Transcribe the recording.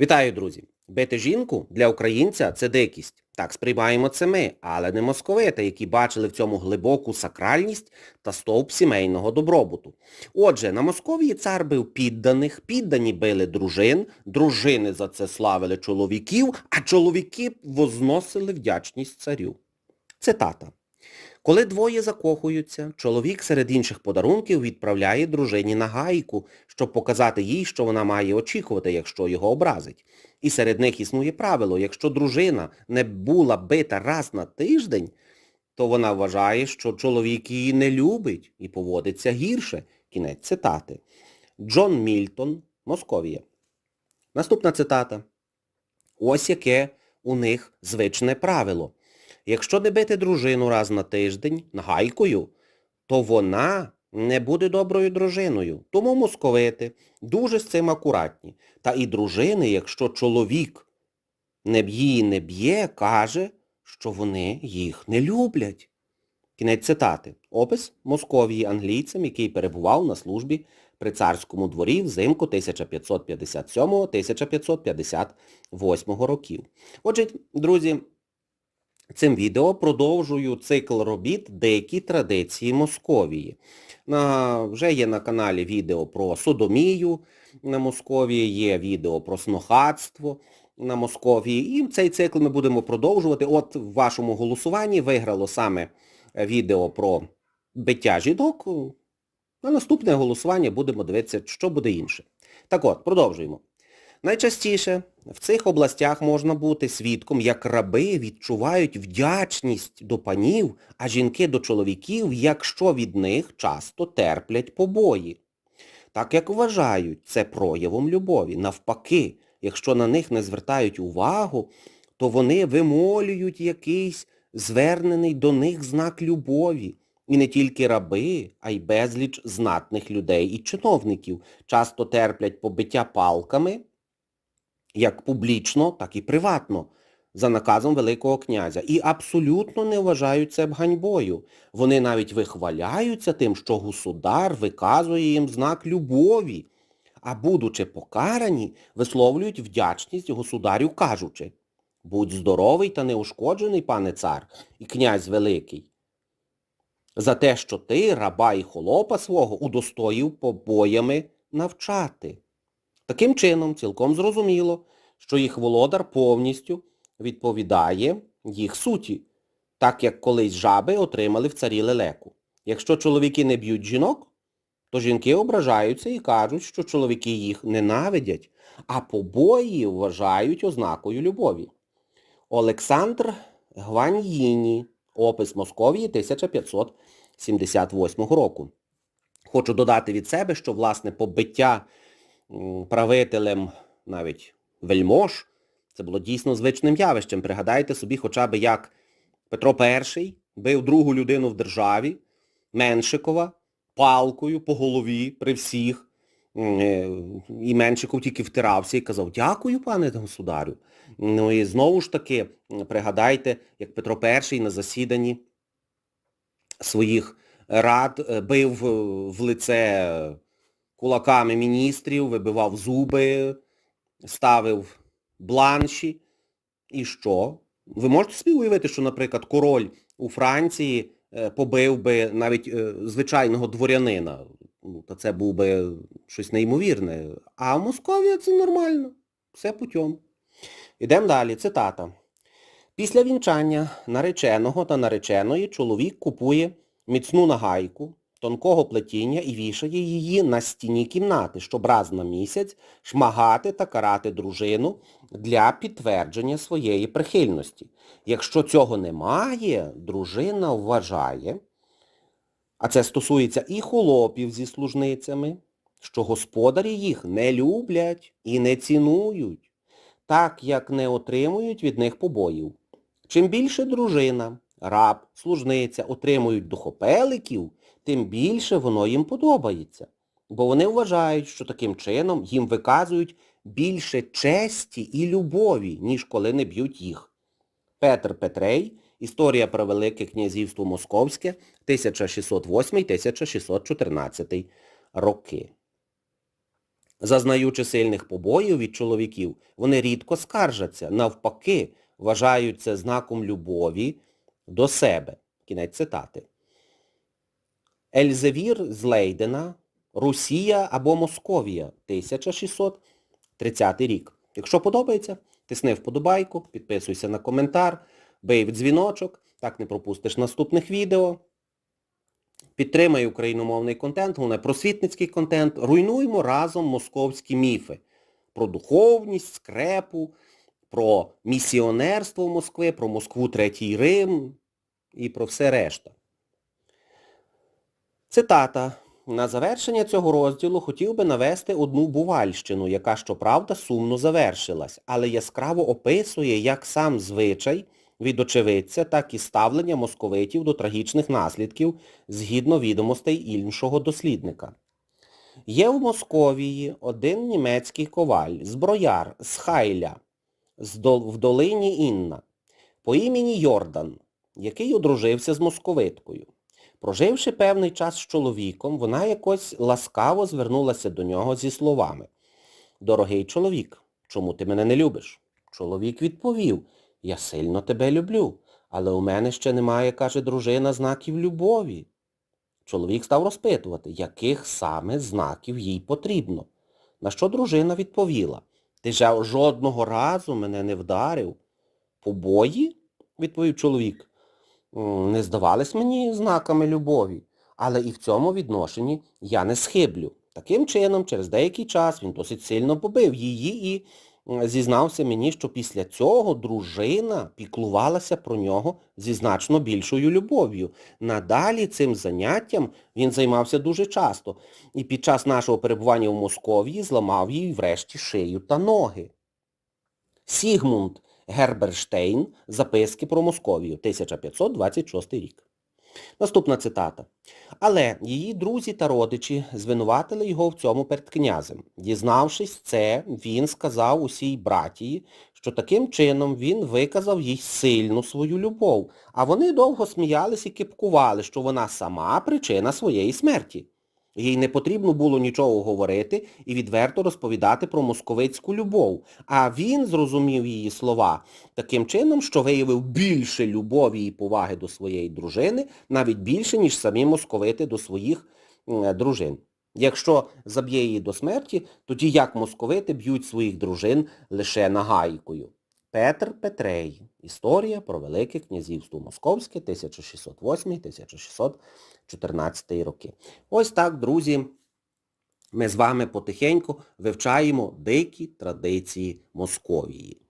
Вітаю, друзі! Бити жінку для українця це дикість. Так сприймаємо це ми, але не московити, які бачили в цьому глибоку сакральність та стовп сімейного добробуту. Отже, на Московії цар бив підданих, піддані били дружин, дружини за це славили чоловіків, а чоловіки возносили вдячність царю. Цитата. Коли двоє закохуються, чоловік серед інших подарунків відправляє дружині на гайку, щоб показати їй, що вона має очікувати, якщо його образить. І серед них існує правило, якщо дружина не була бита раз на тиждень, то вона вважає, що чоловік її не любить і поводиться гірше. Кінець цитати. Джон Мільтон, Московія. Наступна цитата. Ось яке у них звичне правило. Якщо не бити дружину раз на тиждень нагайкою, то вона не буде доброю дружиною. Тому московити дуже з цим акуратні. Та і дружини, якщо чоловік не і не б'є, каже, що вони їх не люблять. Кінець цитати. Опис Московії англійцем, який перебував на службі при царському дворі взимку 1557-1558 років. Отже, друзі, Цим відео продовжую цикл робіт «Деякі традиції Московії». На, вже є на каналі відео про содомію на Московії, є відео про снохатство на Московії. І цей цикл ми будемо продовжувати. От в вашому голосуванні виграло саме відео про биття жінок. На наступне голосування будемо дивитися, що буде інше. Так от, продовжуємо. Найчастіше в цих областях можна бути свідком, як раби відчувають вдячність до панів, а жінки до чоловіків, якщо від них часто терплять побої. Так як вважають це проявом любові. Навпаки, якщо на них не звертають увагу, то вони вимолюють якийсь звернений до них знак любові. І не тільки раби, а й безліч знатних людей і чиновників часто терплять побиття палками, як публічно, так і приватно, за наказом Великого князя. І абсолютно не вважають це ганьбою. Вони навіть вихваляються тим, що государ виказує їм знак любові, а будучи покарані, висловлюють вдячність государю, кажучи, будь здоровий та неушкоджений, пане цар, і князь Великий, за те, що ти, раба і холопа свого, удостоїв побоями навчати. Таким чином, цілком зрозуміло, що їх володар повністю відповідає їх суті, так як колись жаби отримали в царі лелеку. Якщо чоловіки не б'ють жінок, то жінки ображаються і кажуть, що чоловіки їх ненавидять, а побої вважають ознакою любові. Олександр Гваньїні, опис Московії 1578 року. Хочу додати від себе, що, власне, побиття правителем навіть вельмож, це було дійсно звичним явищем. Пригадайте собі хоча б як Петро І бив другу людину в державі, Меншикова, палкою по голові при всіх. Е, І Меншиков тільки втирався і казав, дякую, пане государю. Ну і знову ж таки, пригадайте, як Петро І на засіданні своїх рад е, бив в лице кулаками міністрів, вибивав зуби, ставив бланші. І що? Ви можете собі уявити, що, наприклад, король у Франції побив би навіть звичайного дворянина. Ну, Та це був би щось неймовірне. А в Московії це нормально. Все путем. Ідемо далі. Цитата. Після вінчання нареченого та нареченої чоловік купує міцну нагайку, тонкого плетіння і вішає її на стіні кімнати, щоб раз на місяць шмагати та карати дружину для підтвердження своєї прихильності. Якщо цього немає, дружина вважає, а це стосується і холопів зі служницями, що господарі їх не люблять і не цінують, так як не отримують від них побоїв. Чим більше дружина, раб, служниця отримують духопеликів, тим більше воно їм подобається. Бо вони вважають, що таким чином їм виказують більше честі і любові, ніж коли не б'ють їх. Петр Петрей, Історія про Велике князівство Московське, 1608-1614 роки. Зазнаючи сильних побоїв від чоловіків, вони рідко скаржаться, навпаки, вважають це знаком любові до себе. Кінець цитати. Ельзевір з Лейдена, Русія або Московія, 1630 рік. Якщо подобається, тисни вподобайку, підписуйся на коментар, бий в дзвіночок, так не пропустиш наступних відео. Підтримай україномовний контент, головне просвітницький контент. Руйнуймо разом московські міфи про духовність, скрепу, про місіонерство Москви, про Москву Третій Рим і про все решта. Цитата. На завершення цього розділу хотів би навести одну бувальщину, яка, щоправда, сумно завершилась, але яскраво описує як сам звичай від очевидця, так і ставлення московитів до трагічних наслідків згідно відомостей іншого дослідника. Є в Московії один німецький коваль, зброяр з Хайля, в долині Інна, по імені Йордан, який одружився з московиткою. Проживши певний час з чоловіком, вона якось ласкаво звернулася до нього зі словами «Дорогий чоловік, чому ти мене не любиш?» Чоловік відповів «Я сильно тебе люблю, але у мене ще немає, каже дружина, знаків любові». Чоловік став розпитувати, яких саме знаків їй потрібно. На що дружина відповіла «Ти ж жодного разу мене не вдарив». «Побої?» – відповів чоловік не здавались мені знаками любові, але і в цьому відношенні я не схиблю. Таким чином, через деякий час він досить сильно побив її і зізнався мені, що після цього дружина піклувалася про нього зі значно більшою любов'ю. Надалі цим заняттям він займався дуже часто і під час нашого перебування в Московії зламав їй врешті шию та ноги. Сігмунд Герберштейн Записки про Московію, 1526 рік. Наступна цитата. Але її друзі та родичі звинуватили його в цьому перед князем. Дізнавшись це, він сказав усій братії, що таким чином він виказав їй сильну свою любов, а вони довго сміялись і кипкували, що вона сама причина своєї смерті. Їй не потрібно було нічого говорити і відверто розповідати про московицьку любов, а він зрозумів її слова таким чином, що виявив більше любові і поваги до своєї дружини, навіть більше, ніж самі московити до своїх дружин. Якщо заб'є її до смерті, тоді як московити б'ють своїх дружин лише нагайкою. Петр Петрей. Історія про Велике князівство Московське 1608-1614 роки. Ось так, друзі, ми з вами потихеньку вивчаємо дикі традиції Московії.